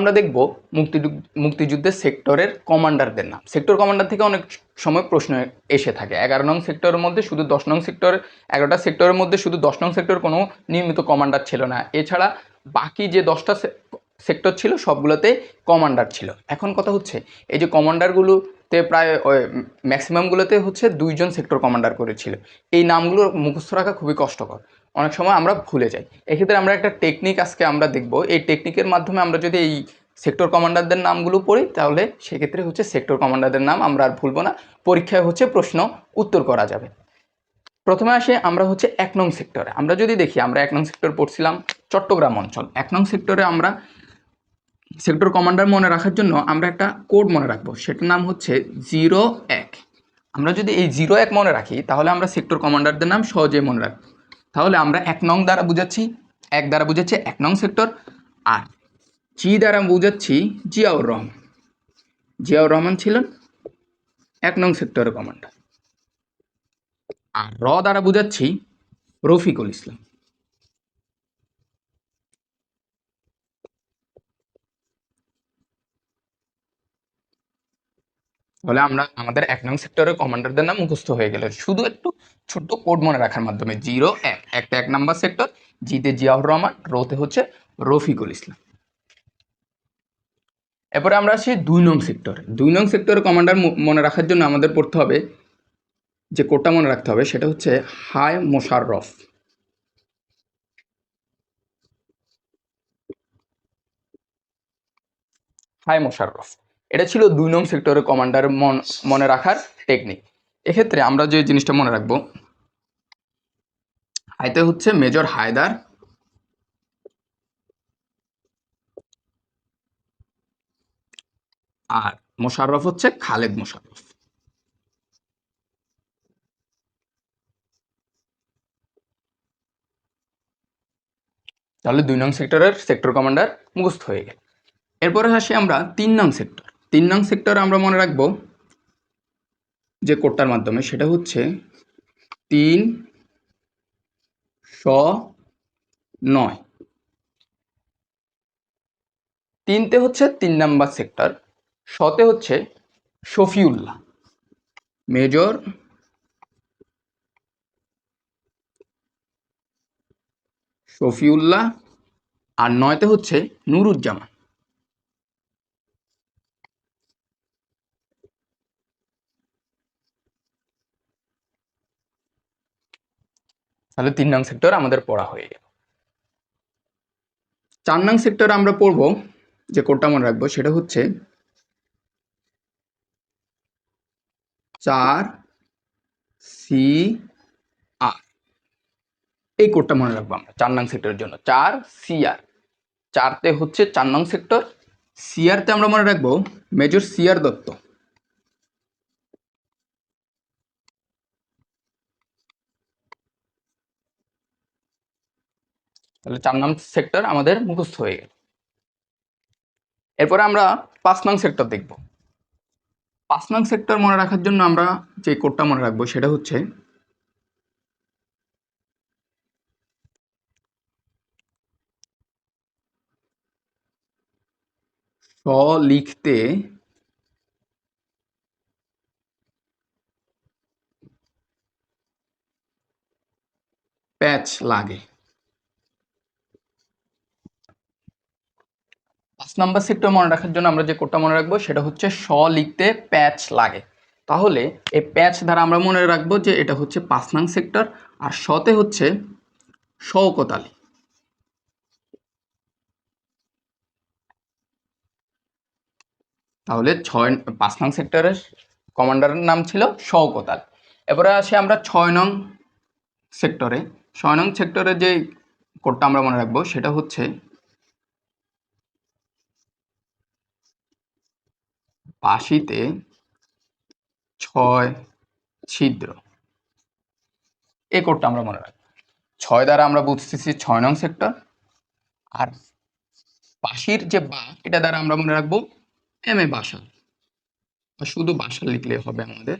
আমরা দেখব মুক্তি মুক্তিযুদ্ধের সেক্টরের কমান্ডারদের নাম। সেক্টর কমান্ডার থেকে অনেক সময় প্রশ্ন এসে থাকে। এগারো নং সেক্টরের মধ্যে শুধু দশ নং সেক্টর, এগারোটা সেক্টরের মধ্যে শুধু দশ নং সেক্টর কোনো নিয়মিত কমান্ডার ছিল না। এছাড়া বাকি যে দশটা সেক্টর ছিল, সবগুলোতে কমান্ডার ছিল। এখন কথা হচ্ছে, এই যে কমান্ডারগুলোতে প্রায় ম্যাক্সিমামগুলোতে হচ্ছে দুইজন সেক্টর কমান্ডার করেছিল। এই নামগুলো মুখস্থ রাখা খুবই কষ্টকর। অনেক সময় আমরা ভুলে যাই। এক্ষেত্রে আমরা একটা টেকনিক আজকে আমরা দেখব। এই টেকনিকের মাধ্যমে আমরা যদি এই সেক্টর কমান্ডারদের নামগুলো পড়ি, তাহলে সেক্ষেত্রে হচ্ছে সেক্টর কমান্ডারদের নাম আমরা আর ভুলবো না। পরীক্ষায় হচ্ছে প্রশ্ন উত্তর করা যাবে। প্রথমে আসে আমরা হচ্ছে এক নং সেক্টরে আমরা যদি দেখি, আমরা এক নং সেক্টর পড়ছিলাম চট্টগ্রাম অঞ্চল। এক নং সেক্টরে আমরা সেক্টর কমান্ডার মনে রাখার জন্য আমরা একটা কোড মনে রাখব। সেটার নাম হচ্ছে জিরো এক। আমরা যদি এই জিরো এক মনে রাখি, তাহলে আমরা সেক্টর কমান্ডারদের নাম সহজে মনে রাখব। তাহলে আমরা এক নং দ্বারা বুঝাচ্ছি, এক দ্বারা বুঝাচ্ছি এক নং সেক্টর। আর জি দ্বারা বুঝাচ্ছি জিয়াউর রহমান। জিয়াউর রহমান ছিলেন এক নং সেক্টরের কমান্ডার। আর র দ্বারা বুঝাচ্ছি রফিকুল ইসলাম। তাহলে আমরা আমাদের এক নং সেক্টরের কমান্ডারদের নাম মুখস্থ হয়ে গেল। শুধু একটু ছোট্ট কোড মনে রাখার মাধ্যমে, জিরো এক। একটা এক নাম্বার সেক্টর জিতে জিয়াউর রহমান, রোতে হচ্ছে রফিকুল ইসলাম। এরপরে আমরা আসি দুই নং সেক্টরে দুই নং সেক্টরের কমান্ডার মনে রাখার জন্য আমাদের পড়তে হবে, যে কোডটা মনে রাখতে হবে, সেটা হচ্ছে হাই মোশাররফ। হাই মোশাররফ। এটা ছিল দুই নং সেক্টরের কমান্ডার মন, মনে রাখার টেকনিক এক্ষেত্রে আমরা যে জিনিসটা মনে রাখব হাইতে হচ্ছে মেজর হায়দার আর মোশাররফ হচ্ছে খালেদ মোশাররফ। তাহলে দুই নং সেক্টরের সেক্টর কমান্ডার মুখস্থ হয়ে গেল। এরপরে আসি আমরা তিন নং সেক্টর। তিন নং সেক্টর আমরা মনে রাখব যে কোডটার মাধ্যমে, সেটা হচ্ছে তিন শ নয়। তিনতে হচ্ছে তিন নাম্বার সেক্টর শতে হচ্ছে শফিউল্লাহ। মেজর শফিউল্লাহ আর নয়তে হচ্ছে নুরুজ্জামান। তাহলে তিন নং সেক্টর আমাদের পড়া হয়ে গেল। চার নং সেক্টর আমরা পড়ব, যে কোডটা মনে রাখব, সেটা হচ্ছে চার সি আর। এই কোডটা মনে রাখব আমরা, চার নং সেক্টরের জন্য। চার সি আর। চারতে হচ্ছে চার নং সেক্টর সিআরতে আমরা মনে রাখব মেজর সিআর দত্ত। তাহলে চার নং সেক্টর আমাদের মুখস্থ হয়ে গেল। এরপরে আমরা পাঁচ নং সেক্টর দেখব। পাঁচ নং সেক্টর মনে রাখার জন্য আমরা যে কোডটা মনে রাখব সেটা হচ্ছে স লিখতে প্যাচ লাগে পাঁচ নাম্বার সেক্টর মনে রাখার জন্য আমরা যে কোডটা মনে রাখব সেটা হচ্ছে স লিখতে প্যাচ লাগে। তাহলে এই প্যাচ দ্বারা আমরা মনে রাখব যে এটা হচ্ছে পাঁচ নং সেক্টর আর শতে হচ্ছে শওকত আলী। তাহলে ছয় পাঁচ নং সেক্টরের কমান্ডারের নাম ছিল শওকত আলী। এবারে আসি আমরা ছয় নং সেক্টরে ছয় নং সেক্টরে যে কোডটা আমরা মনে রাখব সেটা হচ্ছে পাশিতে ছয় ছিদ্র। এই কোডটা আমরা মনে রাখব। ছয় দ্বারা আমরা বুঝতেছি ছয় নং সেক্টর। আর পাশির যে বা এটা দ্বারা আমরা মনে রাখব এম এ বাসা শুধু বাসা লিখলে হবে আমাদের।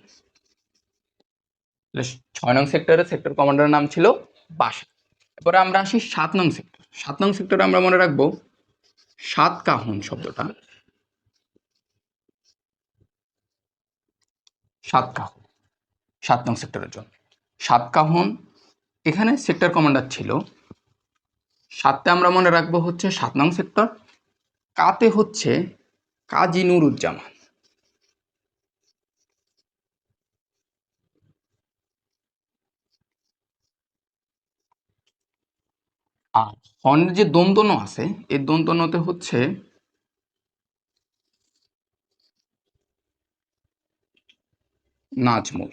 ছয় নং সেক্টরের সেক্টর কমান্ডারের নাম ছিল বাসা এরপরে আমরা আসি সাত নং সেক্টর। সাত নং সেক্টরে আমরা মনে রাখব সাতকাহন শব্দটা। সাতকাহন, সাত নং সেক্টরের জন্য। সাতকাহন, এখানে সেক্টর কমান্ডার ছিল। সাতটা আমরা মনে রাখব হচ্ছে সাত নং সেক্টর। কাতে হচ্ছে কাজী নুরুজ্জামান আর হর্নের যে দন্তন আছে এই দন্তনতে হচ্ছে নাজমুল।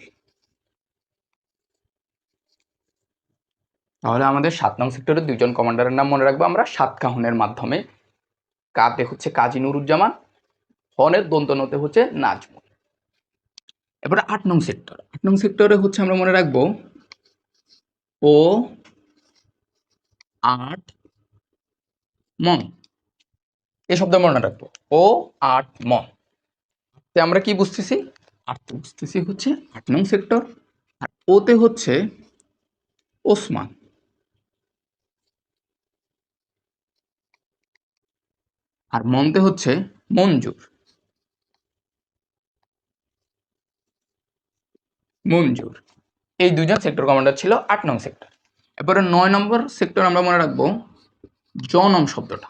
তাহলে আমাদের সাত নং সেক্টরের দুজন কমান্ডারের নাম মনে রাখব। আমরা সাত কাহনের মাধ্যমে কাতে হচ্ছে কাজী নুরুজ্জামান, হনের দন্তনতে হচ্ছে নাজমুল। এবারে আট নং সেক্টর। আট নং সেক্টরে হচ্ছে আমরা মনে রাখব, ও আট মন। এই শব্দ মনে রাখব, ও আট মন। আমরা কি বুঝতেছি? বুঝতেছি হচ্ছে, আট নং সেক্টর আর ওতে হচ্ছে ওসমান। আর মনতে হচ্ছে মঞ্জুর। মঞ্জুর। এই দুজন সেক্টর কমান্ডার ছিল আট নং সেক্টর এরপরে নয় নম্বর সেক্টর আমরা মনে রাখব জনম শব্দটা।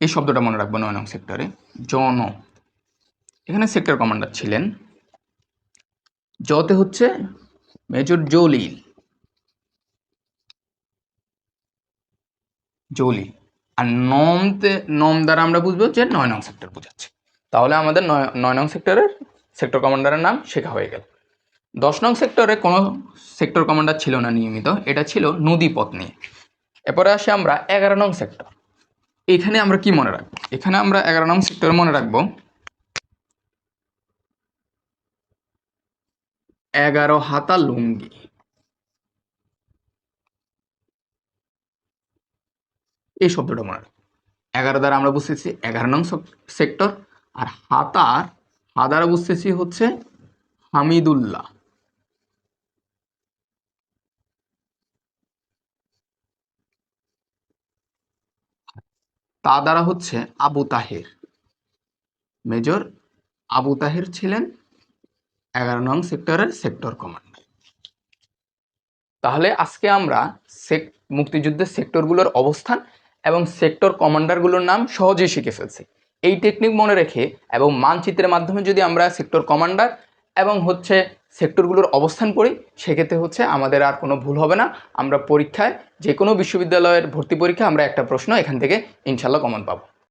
এই শব্দটা মনে রাখব নয় নং সেক্টরে জন এখানে সেক্টর কমান্ডার ছিলেন। জতে হচ্ছে মেজর জলিল। জলিল। আর নমতে, নম দ্বারা আমরা বুঝব যে নয় নং সেক্টর বোঝাচ্ছে। তাহলে আমাদের নয় নয় নং সেক্টরের সেক্টর কমান্ডারের নাম শেখা হয়ে গেল। দশ নং সেক্টরে কোনো সেক্টর কমান্ডার ছিল না নিয়মিত, এটা ছিল নদীপথ নিয়ে। এরপরে আসি আমরা এগারো নং সেক্টর এখানে আমরা কি মনে রাখব? এখানে আমরা এগারো নং সেক্টর মনে রাখব এগারো হাতা লুঙ্গি। এই শব্দটা মনে এগারো দ্বারা আমরা বুঝতেছি, এগারো নং সেক্টর আর হাতার হা দ্বারা বুঝতেছি হচ্ছে হামিদুল্লাহ। তা দ্বারা হচ্ছে আবু তাহের। মেজর আবু তাহের ছিলেন এগারো নং সেক্টরের সেক্টর কমান্ডার তাহলে আজকে আমরা সেক মুক্তিযুদ্ধের সেক্টরগুলোর অবস্থান এবং সেক্টর কমান্ডারগুলোর নাম সহজেই শিখে ফেলছি। এই টেকনিক মনে রেখে এবং মানচিত্রের মাধ্যমে যদি আমরা সেক্টর কমান্ডার এবং হচ্ছে সেক্টরগুলোর অবস্থান পড়ি, সেক্ষেত্রে হচ্ছে আমাদের আর কোনো ভুল হবে না। আমরা পরীক্ষায় যে কোনো বিশ্ববিদ্যালয়ের ভর্তি পরীক্ষা আমরা একটা প্রশ্ন এখান থেকে ইনশাল্লাহ কমন পাবো।